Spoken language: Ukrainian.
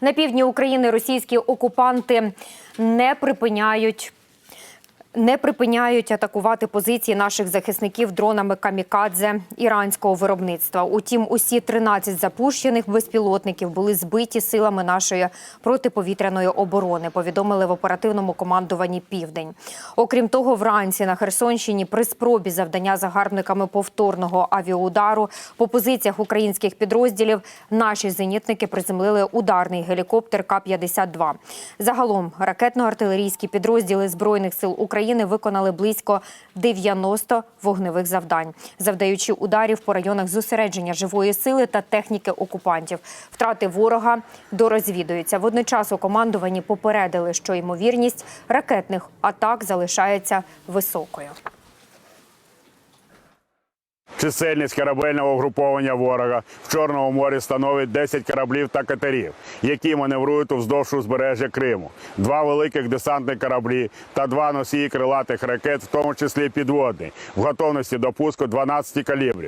На півдні України російські окупанти не припиняють. Не припиняють атакувати позиції наших захисників дронами камікадзе іранського виробництва. Утім, усі 13 запущених безпілотників були збиті силами нашої протиповітряної оборони. Повідомили в оперативному командуванні Південь. Окрім того, вранці на Херсонщині при спробі завдання загарбниками повторного авіаудару по позиціях українських підрозділів наші зенітники приземлили ударний гелікоптер К-52. Загалом ракетно-артилерійські підрозділи збройних сил України виконали близько 90 вогневих завдань, завдаючи ударів по районах зосередження живої сили та техніки окупантів. Втрати ворога дорозвідуються. Водночас у командуванні попередили, що ймовірність ракетних атак залишається високою. Чисельність корабельного угруповання ворога в Чорному морі становить 10 кораблів та катерів, які маневрують уздовж узбережжя Криму, два великих десантних кораблі та два носії крилатих ракет, в тому числі підводний, в готовності до пуску 12 калібрів.